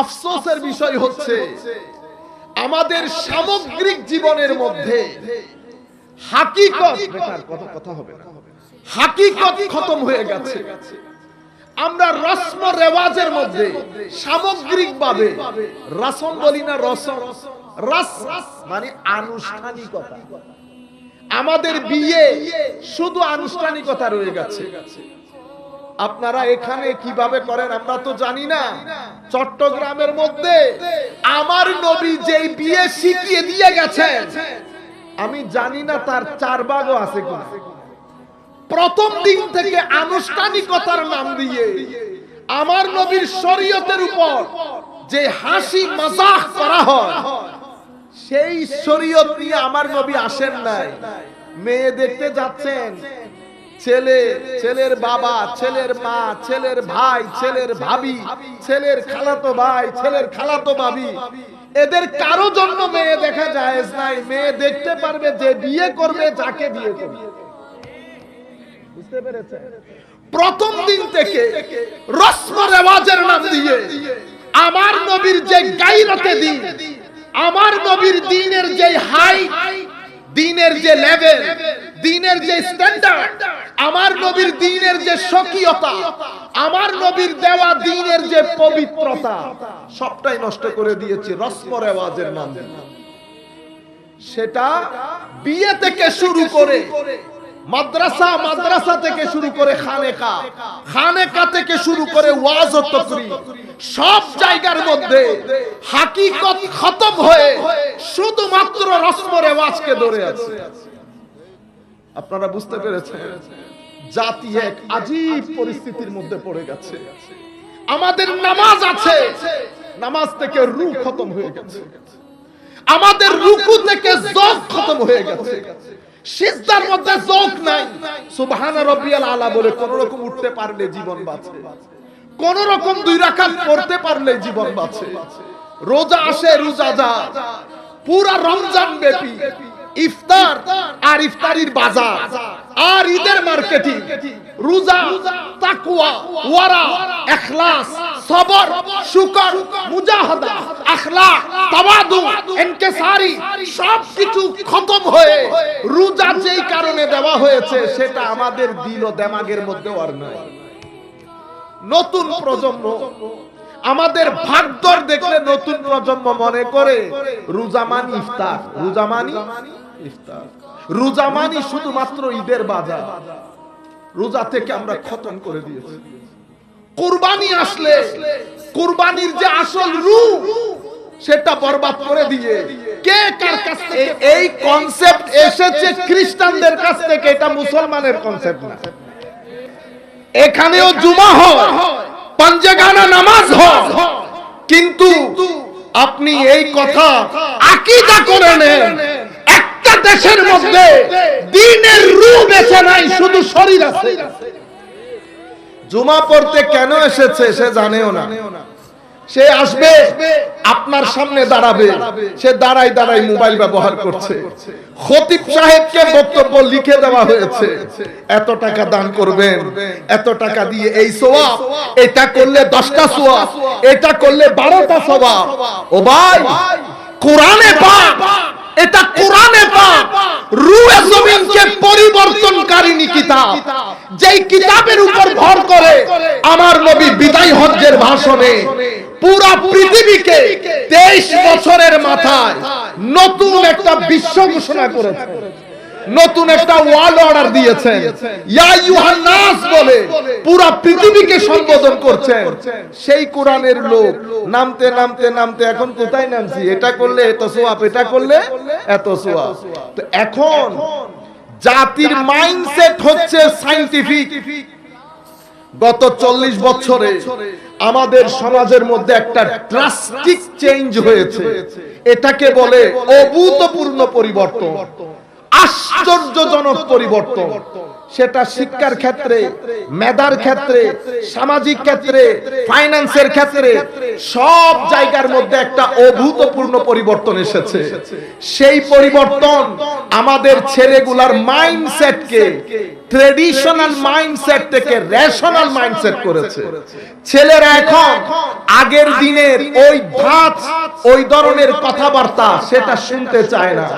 আফসোসের বিষয় হচ্ছে, আমাদের সামগ্রিক জীবনের মধ্যে হাকিকত খতম হয়ে গেছে। আমরা রসম রেওয়াজের মধ্যে সামগ্রিক ভাবে রসম বলি না রসম, রস মানে আনুষ্ঠানিকতা। আমাদের বিয়ে শুধু আনুষ্ঠানিকতা রয়ে গেছে। আপনারা এখানে কীভাবে করেন আমরা তো জানি না। চট্টগ্রামের মধ্যে আমার নবী যেই বিয়ে শিখিয়ে দিয়ে গেছেন, আমি জানি না তার চার ভাগও আছে প্রথম দিন থেকে আনুষ্ঠানিকতার নাম দিয়ে আমার নবীর শরীয়তের উপর যে হাসি মজাক করা হয়, সেই শরীয়ত নিয়ে আমার নবী আসেন নাই। মেয়ে দেখতে যাচ্ছেন ছেলে, ছেলের বাবা, ছেলের মা, ছেলের ভাই, ছেলের ভাবি, ছেলের খালাতো ভাই, ছেলের খালাতো ভাবি। এদের কারও জন্য মেয়ে দেখা যায় নাই। মেয়ে দেখতে পারবে যে বিয়ে করবে, যাকে বিয়ে করবে। প্রথম দিন থেকে রসম রেওয়াজের নাম দিয়ে আমার নবীর যে গাইরতে দিন, আমার নবীর দিনের যে হাই, দিনের যে লেভেল দিনের যে স্ট্যান্ডার্ড আমার নবীর দিনের যে স্বকীয়তা, আমার নবীর দেওয়া দিনের যে পবিত্রতা, সবটাই নষ্ট করে দিয়েছি রসম রেওয়াজের নাম সেটা বিয়ে থেকে শুরু করে, মাদ্রাসা মাদ্রাসা থেকে শুরু করে খানেকা খানেকা থেকে শুরু করে ওয়াজ ও তকরি সব জায়গার মধ্যে হাকিকত খতম হয়ে শুধুমাত্র রসম রেওয়াজকে ধরে আছে। আপনারা বুঝতে পেরেছেন? জাতি এক আজীব পরিস্থিতির মধ্যে পড়ে গেছে। আমাদের নামাজ আছে, নামাজ থেকে রু খতম হয়ে গেছে। আমাদের রুকু থেকে জোক খতম হয়ে গেছে। সিজদার মধ্যে জোক নাই। সুবহান রাব্বিয়াল আলা বলে কোন রকম উঠতে পারলে জীবন বাঁচে। কোন রকম দুই রাকাত পড়তে পারলে জীবন বাঁচে। রোজা আসে, রোজা যা পুরা রমজান ব্যাপী। ইফতার আর ইফতারির বাজার, আর ঈদের মার্কেটিং, রোজা, তাকওয়া, ওয়ারা ইখলাস সবর, শুকর, মুজাহাদা, আখলাক, তাওয়াদু ইনকিসারি সব কিছু খতম হয়ে রোজা যেই কারণে দেওয়া হয়েছে, সেটা আমাদের দিল ও দেমাগের মধ্যে আর নাই। নতুন প্রজন্ম, আমাদের ভাগদর দেখলে নতুন প্রজন্ম মনে করে, রোজা রুজামানি ইফতার। রুজামানি ইফতার। রুজামানি শুধুমাত্র ঈদের বাজার। রোজা থেকে আমরা খতম করে দিয়েছি। কুরবানি আসলে, কুরবানির যে আসল রূপ, সেটা বরবাদ করে দিয়ে কে কার কাছ থেকে এই কনসেপ্ট এসেছে খ্রিস্টানদের কাছ থেকে, এটা মুসলমানের কনসেপ্ট না। এখানেও জুমা হয় পাঞ্জাগানা নামাজ হয়। কিন্তু আপনি এই কথা আকীদা করে নেন। দেশের মধ্যে দিনের রূপ বেছে নাই, শুধু শরীর আছে। জুমা পড়তে কেন এসেছে সে জানেও না। সে আসবে, আপনার সামনে দাঁড়াবে। সে দাঁড়াই দাঁড়াই মোবাইল ব্যবহার করছে। খতিব সাহেবকে বক্তব্য লিখে দেওয়া হয়েছে। এত টাকা দান করবেন, এত টাকা দিয়ে এই সোয়া এটা করলে দশটা সোয়া এটা করলে বারোটা সোয়া ও ভাই, কোরআনে পাক এটা কোরআনে পাক। রুয়ে জমিনকে পরিবর্তনকারী কিতাব। যেই কিতাবের উপর ভর করে আমার নবী বিদায় হজ্জের ভাষণে পুরা পৃথিবীকে তেইশ বছরের মাথায় নতুন একটা বিশ্ব ঘোষণা করেছে নতুন একটা ওয়ার্ল্ড অর্ডার দিয়েছেন। ইয়া ইউহান নাস বলে, পুরা পৃথিবীকে সম্বোধন করছেন। সেই কোরআনের লোক, নামতে নামতে নামতে এখন কোথায় নামছি? এটা করলে এত সোয়াব, এটা করলে এত সোয়াব। তো এখন জাতির মাইন্ডসেট হচ্ছে সাইন্টিফিক গত চল্লিশ বছরে আমাদের সমাজের মধ্যে একটা ড্রাস্টিক চেঞ্জ হয়েছে। এটাকে বলে অভূতপূর্ণ পরিবর্তন। আশ্চর্যজনক পরিবর্তন। সেটা শিক্ষার ক্ষেত্রে, মেধার ক্ষেত্রে, সামাজিক ক্ষেত্রে, ফাইন্যান্সের ক্ষেত্রে, সব জায়গার মধ্যে একটা অভূতপূর্ণ পরিবর্তন এসেছে। সেই পরিবর্তন আমাদের ছেলেগুলার মাইন্ডসেটকে, ট্রেডিশনাল মাইন্ডসেট থেকে রেশনাল মাইন্ডসেট করেছে। ছেলেরা এখন আগের দিনের ওই ভাত ওই ধরনের কথাবার্তা সেটা শুনতে চায় না।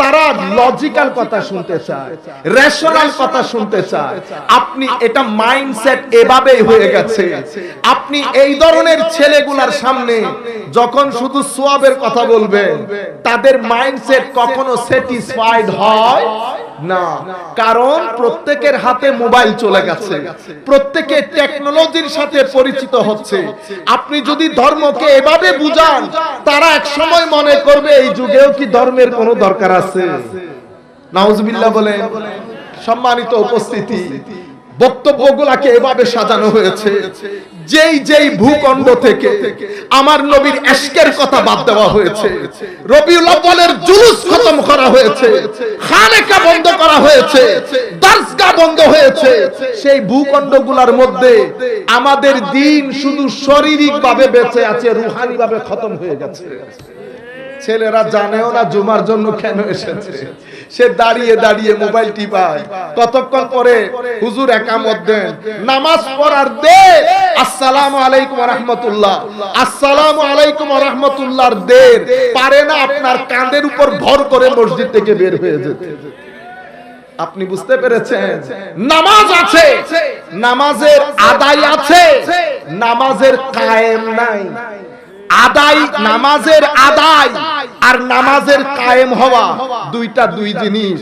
তারা লজিক্যাল কথা শুনতে চায় রেশনাল কথা শুনতে চায়। আপনি এটা মাইন্ডসেট এভাবেই হয়ে গেছে। আপনি এই ধরনের ছেলেগুলার সামনে যখন শুধু সোয়াবের কথা বলবেন, তাদের মাইন্ডসেট কখনো স্যাটিসফাইড হয়? না। কারণ প্রত্যেকের হাতে মোবাইল চলে গেছে। প্রত্যেকে টেকনোলজির সাথে পরিচিত হচ্ছে। আপনি যদি ধর্মকে এভাবে বুঝান, তারা এক সময় মনে করবে এই যুগেও কি ধর্মের কোনো দরকার আছে। নাউজবিল্লাহ বলেন, সম্মানিত উপস্থিতি। বক্তব্যগুলাকে এভাবে সাজানো হয়েছে। যেই যেই ভূখণ্ড থেকে আমার নবীর এশকের কথা বাদ দেওয়া হয়েছে। রবিউল আউয়ালের জুলুস খতম করা হয়েছে। খানেকা বন্ধ করা হয়েছে। দার্সগা বন্ধ হয়েছে। সেই ভূখণ্ডগুলোর মধ্যে আমাদের দিন শুধু শারীরিক ভাবে বেঁচে আছে রুহানি ভাবে খতম হয়ে গেছে। ছেলেরা জানেও না জুমার জন্য কেন এসেছে? সে দাঁড়িয়ে দাঁড়িয়ে মোবাইল টিপায়। কতক্ষণ পরে হুজুর একামত দেন। নামাজ পড়ার দে। আসসালামু আলাইকুম রাহমাতুল্লাহ। আসসালামু আলাইকুম রাহমাতুল্লাহর দের পারে না আপনার কাঁধের উপর ভর করে মসজিদ থেকে বের হয়ে যেতে। আপনি বুঝতে পেরেছেন? নামাজ আছে। নামাজের আদায় আছে। নামাজের কায়েম নাই। আদায়, নামাজের আদায় আর নামাজের কায়েম হওয়া দুইটা দুই জিনিস।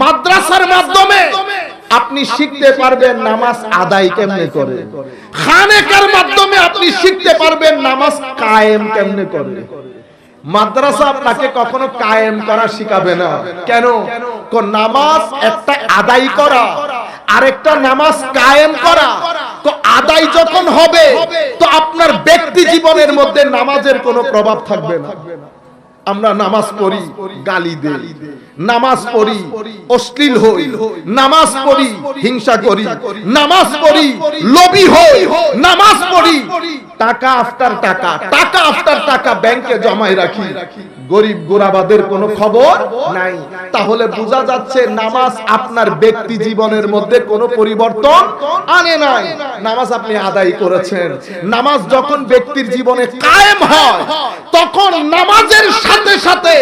মাদ্রাসার মাধ্যমে আপনি শিখতে পারবেন নামাজ আদায় কেমনে করে। খানেকার মাধ্যমে আপনি শিখতে পারবেন নামাজ কায়েম কেমনে করে। মাদ্রাসা আপনাকে কখনো কায়েম করা শিখাবে না। কেন? নামাজ একটা আদায় করা, আরেকটা নামাজ কায়েম করা আদায় যখন হবে, তো আপনার ব্যক্তি জীবনের মধ্যে নামাজের কোনো প্রভাব থাকবে না। আমরা নামাজ পড়ি, গালি দেই। নামাজ পড়ি, অশ্লীল হই। নামাজ পড়ি, হিংসা করি। নামাজ পড়ি, লোভী হই। নামাজ পড়ি, টাকা আফটার টাকা টাকা আফটার টাকা ব্যাংকে জমায় রাখি। গরিব গোরাবাদের কোনো খবর নাই। তাহলে বোঝা যাচ্ছে নামাজ আপনার ব্যক্তি জীবনের মধ্যে কোনো পরিবর্তন আনে নাই। নামাজ আপনি আদায় করেছেন। নামাজ যখন ব্যক্তির জীবনে কায়েম হয়, তখন নামাজের সাথে সাথে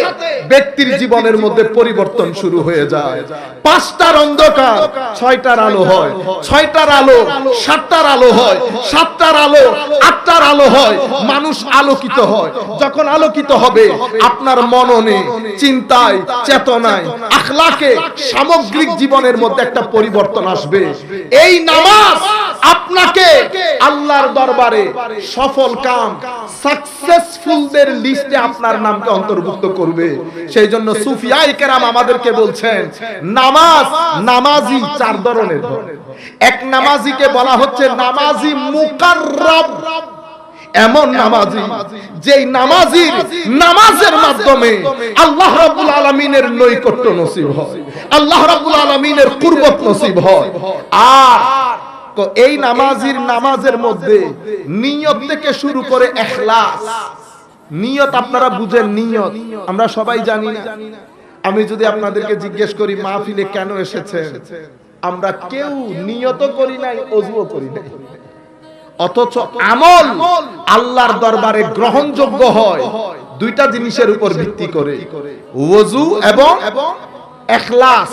ব্যক্তির জীবনের মধ্যে পরিবর্তন শুরু হয়ে যায়। পাঁচটার অন্ধকার, ছয়টার আলো হয়। ছয়টার আলো, সাতটার আলো হয়। সাতটার আলো, আটটার আলো হয়। মানুষ আলোকিত হয়। যখন আলোকিত হবে আপনার মননে, চিন্তায়, চেতনায়, আখলাকে সামগ্রিক জীবনের মধ্যে একটা পরিবর্তন আসবে। এই নামাজ আপনাকে আল্লাহর দরবারে সফল কাম সাকসেসফুলদের লিস্টে আপনার নামকে অন্তর্ভুক্ত করবে। সেই জন্য সুফিয়াই কেরাম আমাদেরকে বলছেন, নামাজ নামাজি চার ধরনের। এক নামাজিকে বলা হচ্ছে নামাজি মুকাররব। এমন নামাজি, যেই নামাজির নামাজের মাধ্যমে আল্লাহ রাব্বুল আলামিনের নৈকট্য নসিব হয়, আল্লাহ রাব্বুল আলামিনের কুরবত নসিব হয়। আর এই নামাজির নামাজের মধ্যে নিয়ত থেকে শুরু করে ইখলাস নিয়ত আপনারা বুঝেন নিয়ত, আমরা সবাই জানি না। আমি যদি আপনাদেরকে জিজ্ঞেস করি, মাহফিলে কেন এসেছেন? আমরা কেউ নিয়ত করি নাই, অজুও করি নাই। অথচ আমল আল্লাহর দরবারে গ্রহণযোগ্য হয়। দুইটা জিনিসের উপর ভিত্তি করে। ওযু এবং এখলাস।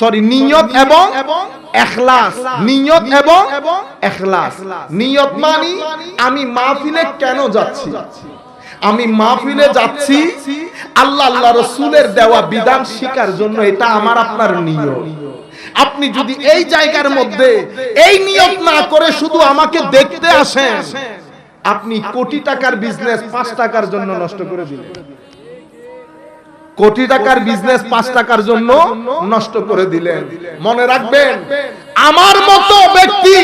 সরি নিয়ত এবং এখলাস। নিয়ত এবং এখলাস। নিয়ত মানি আমি মাহফিলে কেন যাচ্ছি? আমি মাহফিলে যাচ্ছি আল্লাহ আল্লাহ রসুলের দেওয়া বিধান শিকার জন্য এটা আমার আপনার নিয়ত। আপনি যদি এই জায়গার মধ্যে এই নিয়ত না করে শুধু আমাকে দেখতে আসেন আপনি কোটি টাকার বিজনেস পাঁচ টাকার জন্য নষ্ট করে দিলেন। কোটি টাকার বিজনেস পাঁচ টাকার জন্য নষ্ট করে দিলেন। মনে রাখবেন আমার মতো ব্যক্তি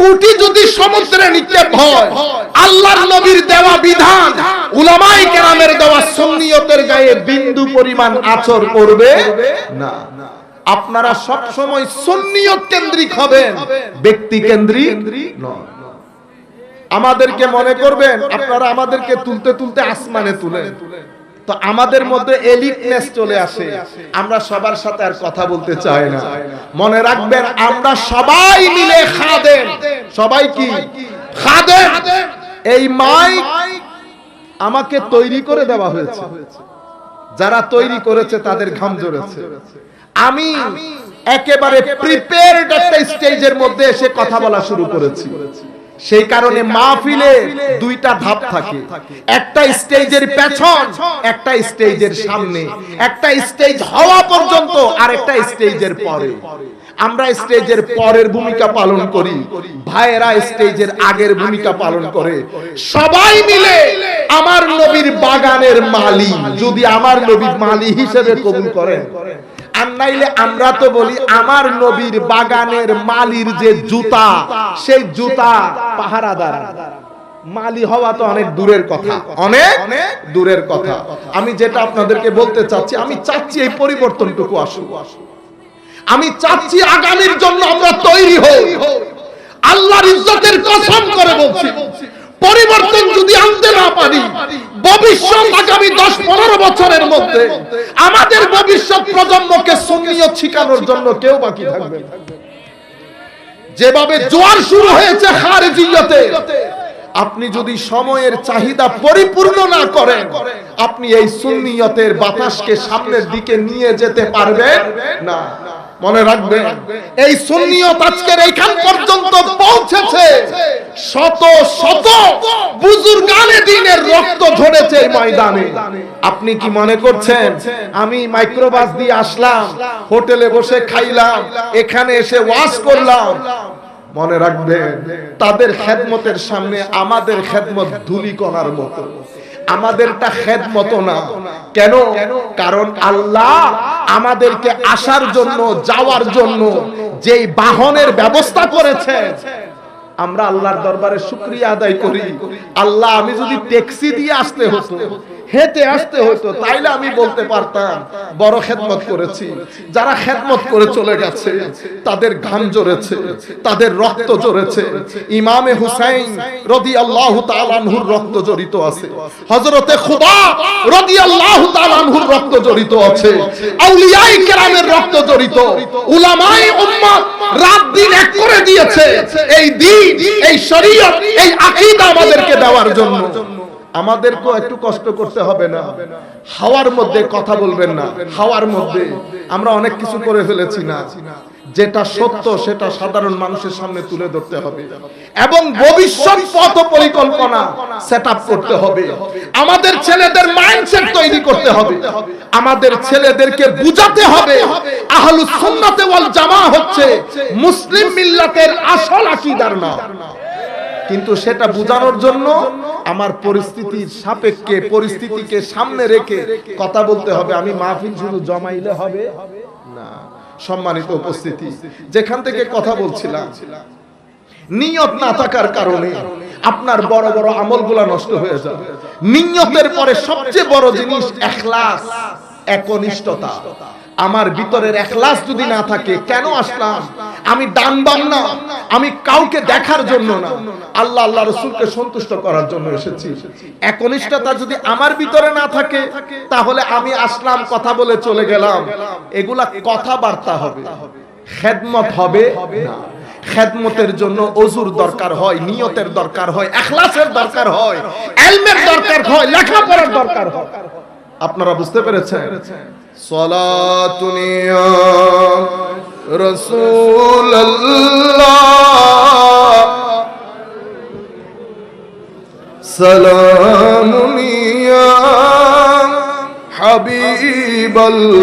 কোটি যদি সমুদ্রে নিক্ষেপ হয় আল্লাহর নবীর দেওয়া বিধান উলামাই কেরামের দেওয়া সুন্নিয়তের গায়ে বিন্দু পরিমাণ আচর করবে না। আপনারা সব সময় সুন্নিয়ত কেন্দ্রিক হবেন, ব্যক্তি কেন্দ্রিক আমাদেরকে মনে করবেন, আপনারা আমাদেরকে তুলতে তুলতে আসমানে তুলেন। তো আমাদের মধ্যে এলিটনেস চলে আসে। আমরা সবার সাথে আর কথা বলতে চাই না। মনে রাখবেন, আমরা সবাই মিলে খাদেন সবাই কি? খাদেন এই মাইক আমাকে তৈরি করে দেওয়া হয়েছে। যারা তৈরি করেছে, তাদের ঘাম জড়েছে আমি একেবারে প্রিপেয়ার্ড একটা স্টেজের মধ্যে এসে কথা বলা শুরু করেছি। সেই কারণে মাহফিলে দুইটা ধাপ থাকে। একটা স্টেজের পেছন, একটা স্টেজের সামনে। একটা স্টেজ হওয়া পর্যন্ত আর একটা স্টেজের পরে। আমরা স্টেজের পরের ভূমিকা পালন করি। ভাইয়েরা স্টেজের আগের ভূমিকা পালন করে। সবাই মিলে আমার নবীর বাগানের মালি যদি আমার নবীর মালি হিসেবে কবুল করেন আর নাইলে আমরা তো বলি আমার নবীর বাগানের মালির যে জুতা, সেই জুতা পাহারাদার। মালি হওয়া তো অনেক দূরের কথা। অনেক দূরের কথা। আমি যেটা আপনাদেরকে বলতে চাচ্ছি, আমি চাচ্ছি এই পরিবর্তনটুকু আসুক। আমি চাচ্ছি আগামীর জন্য আমরা তৈরি হই। আল্লাহর ইজ্জতের কসম করে বলছি, পরিবর্তন যদি আনতে না পারি ভবিষ্যৎ আগামী দশ পনেরো বছরের মধ্যে আমাদের ভবিষ্যৎ প্রজন্মকে সুন্নিয়ত শিখানোর জন্য কেউ বাকি থাকবে যেভাবে জোয়ার শুরু হয়েছে খারেজিয়তে আপনি যদি সময়ের চাহিদা পরিপূর্ণ না করেন, আপনি এই সুন্নিয়তের বাতাসকে সামনের দিকে নিয়ে যেতে পারবেন না। মনে রাখবেন, এই সুন্নিয়ত আজকের এইখান পর্যন্ত পৌঁছেছে। শত শত বুজুর্গানে দিনের রক্ত ঝরেছে এই ময়দানে। আপনি কি মনে করছেন? আমি মাইক্রোবাস দিয়ে আসলাম, হোটেলে বসে খাইলাম, এখানে এসে ওয়াশ করলাম। মনে রাখবেন, তাদের খেদমতের সামনে আমাদের খেদমত ধুলি কণার মতো। আমাদেরটা খেদমত না। কেন? কারণ আল্লাহ আমাদেরকে আসার জন্য, যাওয়ার জন্য যেই বাহনের ব্যবস্থা করেছে আমরা আল্লাহর দরবারে শুক্রিয়া আদায় করি। আল্লাহ আমি যদি ট্যাক্সি দিয়ে আসতে হতো হেঁটে আসতে হতো তাইলে আমি বলতে পারতাম, বড় খেদমত করেছি। যারা খেদমত করে চলে গেছে, তাদের ঘাম জড়েছে তাদের রক্ত জড়েছে ইমামে হুসাইন রদি আল্লাহ তালানহুর রক্ত জড়িত আছে। হজরতে খুবা রদি আল্লাহ তালানহুর রক্ত জড়িত আছে। আউলিয়াই কেরামের রক্ত জড়িত। উলামাই উম্মত রাত দিন এক করে দিয়েছে। এই দিন, এই শরীয়ত, এই আকীদা আমাদেরকে দেওয়ার জন্য। আমাদেরকেও একটু কষ্ট করতে হবে না। হাওয়ার মধ্যে কথা বলবেন না। হাওয়ার মধ্যে আমরা অনেক কিছু করে ফেলেছি না। যেটা সত্য, সেটা সাধারণ মানুষের সামনে তুলে ধরতে হবে। এবং ভবিষ্যৎ পথ পরিকল্পনা সেট করতে হবে। আমাদের ছেলেদের মাইন্ডসেট তৈরি করতে হবে। আমাদের ছেলেদেরকে বুঝাতে হবে। আহলুস সুন্নাতে ওয়াল জামা হচ্ছে মুসলিম মিল্লাতের আসল আকীদার নাম। কিন্তু সেটা বোঝানোর জন্য আমার পরিস্থিতির সাপেক্ষে, পরিস্থিতিকে সামনে রেখে কথা বলতে হবে। আমি মাহফিল শুধু জমাইলে হবে না, সম্মানিত উপস্থিতি, যেখান থেকে কথা বলছিলাম। নিয়ত না থাকার কারণে আপনার বড় বড় আমলগুলা নষ্ট হয়ে যাবে। নিয়তের পরে সবচেয়ে বড় জিনিস, এখলাস। একনিষ্ঠতা। আমার ভিতরের এখলাস যদি না থাকে, কেন আসলাম? আমি ডান বাম না। আমি কাউকে দেখার জন্য না। আল্লাহ আল্লাহ রসুলকে সন্তুষ্ট করার জন্য এসেছি। একনিষ্ঠতা যদি আমার ভিতরে না থাকে, তাহলে আমি আসলাম, কথা বলে চলে গেলাম। এগুলা কথাবার্তা হবে। খেদমত হবে খেদমতের জন্য অজুর দরকার হয়, নিয়তের দরকার হয়, এখলাসের দরকার হয়, এলমের দরকার হয়, লেখাপড়ার দরকার হয়। আপনারা বুঝতে পেরেছেন? সলাতুনিয়া রসুল্লাহ সালামুনিয়া হাবিবাল্লাহ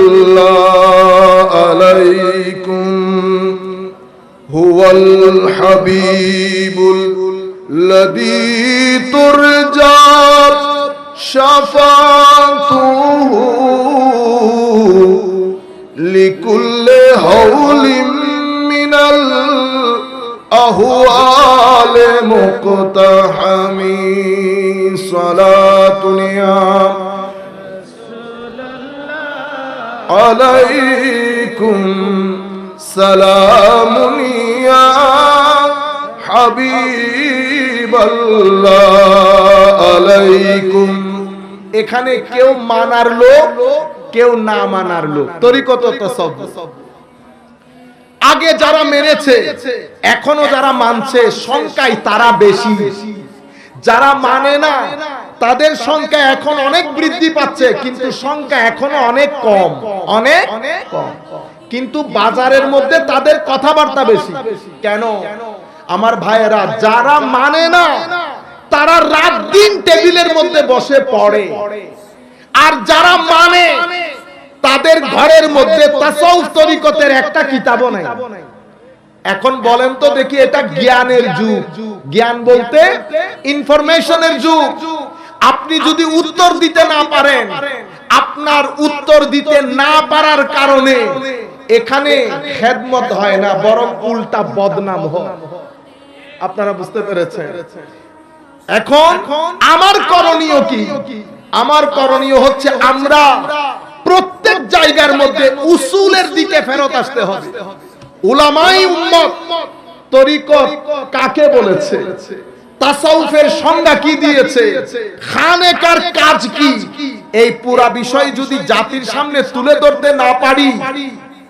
আলাইকুম। হুয়াল হাবিবুল লদি তুরজা শাফা লিকুল্লে হৌলিম মিনাল আহুয়ালে মুকতাহামি সালাতুনিয়া আলাইকুম সালামুনিয়া হাবিবাল্লাহ আলাইকুম। এখানে কেউ মানার লোক কেউ না মানার লোক। তরিকত তসব্বুর আগে যারা মেরেছে, এখনও যারা মানছে সংখ্যায় তারা বেশি। যারা মানে না, তাদের সংখ্যা এখন অনেক বৃদ্ধি পাচ্ছে, কিন্তু সংখ্যা এখনও অনেক কম। অনেক কম। কিন্তু বাজারের মধ্যে তাদের কথাবার্তা বেশি। কেন? আমার ভাইয়েরা, যারা মানে না, তারা রাত দিন টেবিলের মধ্যে বসে পড়ে। আর যারা মানে তাদের ঘরের মধ্যে তাসাউফ তরিকতের একটা কিতাবও নাই। এখন বলেন তো দেখি এটা জ্ঞানের যুগ। জ্ঞান বলতে ইনফরমেশনের যুগ। আপনি যদি উত্তর দিতে না পারেন, আপনার উত্তর দিতে না পারার কারণে এখানে খেদমত হয় না, বরং উল্টা বদনাম হয়। আপনারা বুঝতে পেরেছেন? এখন আমার করণীয় কি? আমার করণীয় হচ্ছে আমরা জায়গার মধ্যে উসুলের দিকে ফেরত আসতে হবে। উলামাই উম্মত তরিকত কাকে বলেছে? তাসাউফের সংজ্ঞা কি দিয়েছে? খানেকার কাজ কি? এই পুরা বিষয় যদি জাতির সামনে তুলে ধরতে না পারি,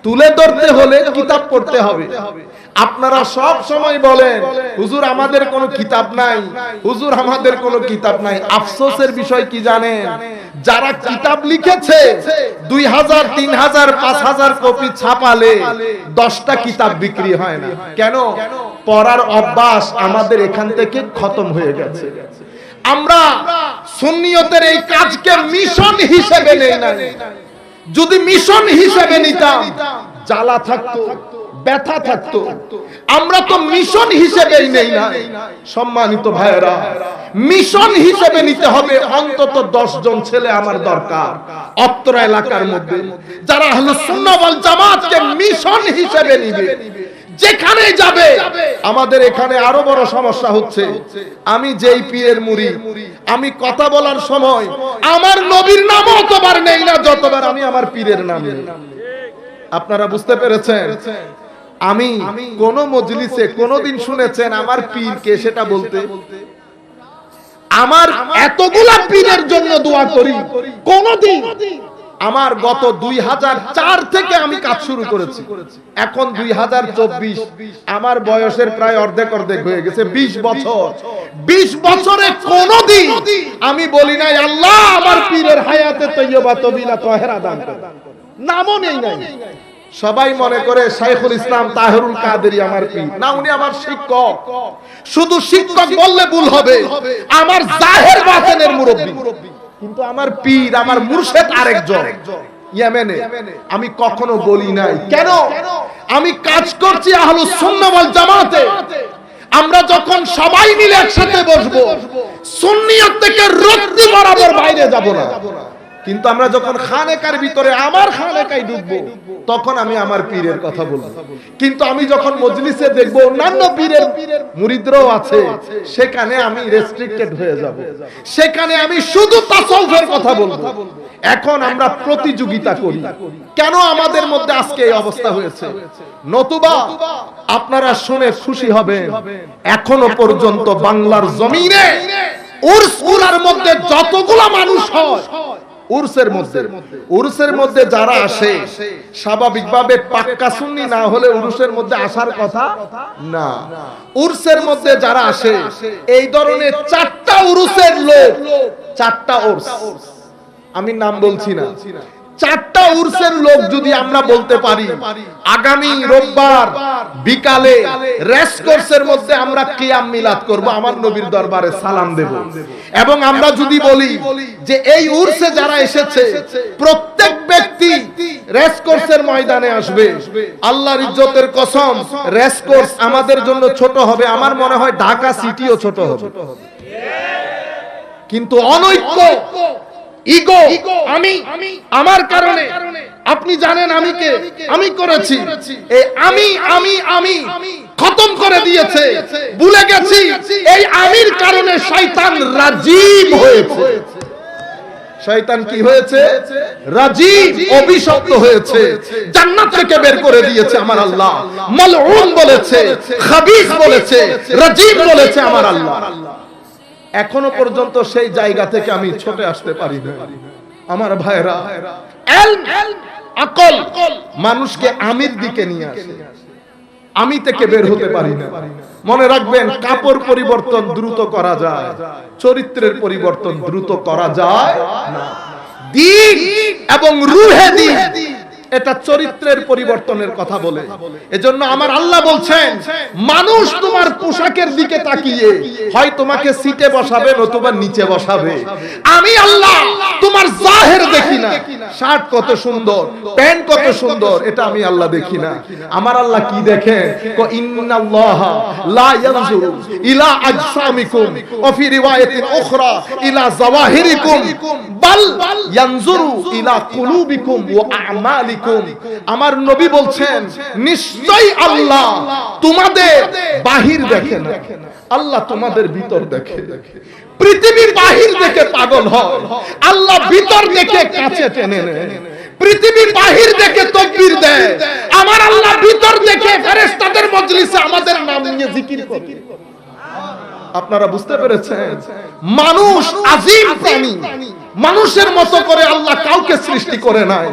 তুলে ধরতে হলে কিতাব পড়তে হবে। আপনারা সব সময় বলেন, হুজুর, আমাদের কোনো কিতাব নাই। হুজুর, আমাদের কোনো কিতাব নাই। আফসোসের বিষয় কি জানেন? যারা কিতাব লিখেছে, দুই হাজার, তিন হাজার, পাঁচ হাজার কপি ছাপালে দশটা কিতাব বিক্রি হয় না। কেন? পড়ার অভ্যাস আমাদের এখান থেকে খতম হয়ে গেছে। আমরা সুন্নিয়তের এই কাজকে মিশন হিসেবে নেই না যদি মিশন হিসেবে নিতাম, জ্বালা থাকতো। ব্যথা থাকতো। আমরা তো মিশন হিসেবেই নেই না। সম্মানিত ভাইয়েরা, মিশন হিসেবে নিতে হবে অন্তত দশ জন ছেলে আমার দরকার অত্র এলাকার মধ্যে। যারা হলো সুন্নাবল জামাতকে মিশন হিসেবে নিবে। যেখানে যাবে, আমাদের এখানে আরও বড় সমস্যা হচ্ছে। আমি যেই পীরের মুড়ি, আমি কথা বলার সময় আমার নবীর নাম অতবার নেই না, যতবার আমি আমার পীরের নাম আপনারা বুঝতে পেরেছেন? আমি কোন মজলিসে কোনদিন শুনেছেন আমার পীরকে সেটা বলতে? আমার এতগুলা পীরের জন্য দোয়া করি। কোনদিন। আমার গত দুই হাজার চার থেকে আমি কাজ শুরু করেছি। এখন দুই হাজার চব্বিশ। আমার বয়সের প্রায় অর্ধেক অর্ধেক হয়ে গেছে বিশ বছর। বিশ বছরে কোনদিন আমি বলি নাই আল্লাহ আমার পীরের হায়াতে তৈয়বা তবিলা তহেরা দান করো। নামও নেই নাই। সবাই মনে করে শাইখুল ইসলাম তাহেরুল কাদেরি আমার পীর। না, উনি আমার শিক্ষক। শুধু শিক্ষক বললে ভুল হবে। আমার জাহের বাতেনের মুরব্বী। কিন্তু আমার পীর, আমার মুর্শেদ আরেকজন। ইয়েমেনে। আমি কখনো বলি নাই। কেন? আমি কাজ করছি আহলুস সুন্নাহ ওয়াল জামাতে। আমরা যখন সবাই মিলে একসাথে বসবো, সুন্নিয়ত থেকে রক্তি বরাবর বাইরে যাব না। কিন্তু আমরা যখন খানেকার ভিতরে আমার খানেকায় ঢুকবো তখন আমি আমার পীরের কথা বলব। কিন্তু আমি যখন মজলিসে দেখব অন্যান্য পীরের মুরিদরাও আছে, সেখানে আমি রেস্ট্রিক্টেড হয়ে যাব। সেখানে আমি শুধু তাসawufের কথা বলব। এখন আমরা প্রতিযোগিতা করি। কেন আমাদের মধ্যে আজকে এই অবস্থা হয়েছে? নতুবা আপনারা শুনে খুশি হবেন, এখনও পর্যন্ত বাংলার জমিনে উর্সগুলার মধ্যে যতগুলা মানুষ হয় উরসের মধ্যে। উরসের মধ্যে। যারা আসে স্বাভাবিকভাবে পাক্কা সুন্নি না হলে উরুসের মধ্যে আসার কথা না। উরসের মধ্যে যারা আসে এই ধরনের চারটা উরুসের লোক চারটা উরস। আমি নাম বলছি না। চারটা উর্সের লোক যদি আমরা বলতে পারি, আগামী রোববার বিকালে রেস কোর্সের মধ্যে আমরা কিয়াম মিলাদ করব, আমার নবীর দরবারে সালাম দেব। এবং আমরা যদি বলি যে এই উর্সে যারা এসেছে, প্রত্যেক ব্যক্তি রেস কোর্সের ময়দানে আসবে। আল্লাহর ইজ্জতের কসম, রেস কোর্স আমাদের জন্য ছোট হবে, আমার মনে হয় ঢাকা সিটিও ছোট হবে। কিন্তু অনৈক্য ইগো আমি আমার কারণে। আপনি জানেন আমি কে আমি করেছি। এই আমি আমি আমি খতম করে দিয়েছে। ভুলে গেছি। এই আমির কারণে শয়তান রাজীব হয়েছে। শয়তান কি হয়েছে? রাজীব অভিশপ্ত হয়েছে। জান্নাত থেকে বের করে দিয়েছে আমার আল্লাহ। মালউন বলেছে খাবিস বলেছে রাজীব বলেছে আমার আল্লাহ। এখনও পর্যন্ত সেই জায়গা থেকে আমি ছোটে আসতে পারি না আমার ভাইরা আকল মানুষকে আমির দিকে নিয়ে আসে। আমি থেকে বের হতে পারি না। মনে রাখবেন, কাপড় পরিবর্তন দ্রুত করা যায়, চরিত্রের পরিবর্তন দ্রুত করা যায় না। দিন এবং রুহে দিন এটা চরিত্রের পরিবর্তনের কথা বলে। এজন্য আমার আল্লাহ বলছেন, মানুষ তোমার পোশাকের দিকে তাকিয়ে হয় তোমাকে সিটে বসাবে নতুবা নিচে বসাবে। আমি আল্লাহ তোমার জাহের দেখি না। শার্ট কত সুন্দর, প্যান্ট কত সুন্দর, এটা আমি আল্লাহ দেখি না। আমার আল্লাহ কি দেখেন? কো, ইন্নাল্লাহ লা ইয়ানজুরু ইলা আজসামিকুম ওয়া ফি রিওয়ায়াতিন উখরা ইলা জাওয়াহিরিকুম, বাল ইয়ানজুরু ইলা কুলুবিকুম ওয়া আমালিকুম। আমার নবী বলছেন নিশ্চয়ই আল্লাহ তোমাদের বাহির দেখে না। আল্লাহ তোমাদের ভিতর দেখে। পৃথিবীর বাহির দেখে পাগল হয়। আল্লাহ ভিতর দেখে কাছে টেনে নেয়। পৃথিবীর বাহির দেখে তকবীর দেয়। আমার আল্লাহ ভিতর দেখে ফেরেশতাদের মজলিসে আমাদের নাম নিয়ে জিকির করে। আপনারা বুঝতে পেরেছেন? মানুষ আজিম প্রাণী। মানুষের মতো করে আল্লাহ কাউকে সৃষ্টি করে নাই।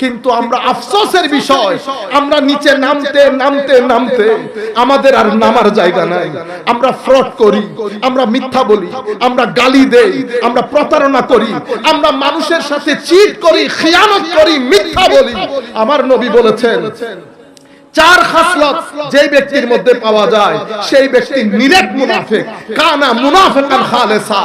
কিন্তু আমরা আফসোসের বিষয়, আমরা নিচে নামতে নামতে নামতে আমাদের আর নামার জায়গা নাই। আমরা ফ্রড করি, আমরা মিথ্যা বলি, আমরা গালি দেই, আমরা প্রতারণা করি, আমরা মানুষের সাথে চিট করি, খিয়ানত করি, মিথ্যা বলি। আমার নবী বলেছেন চার খাসলত যে ব্যক্তির মধ্যে পাওয়া যায় সেই ব্যক্তি নিরেট মুনাফিক কানা মুনাফিকান খালেসা।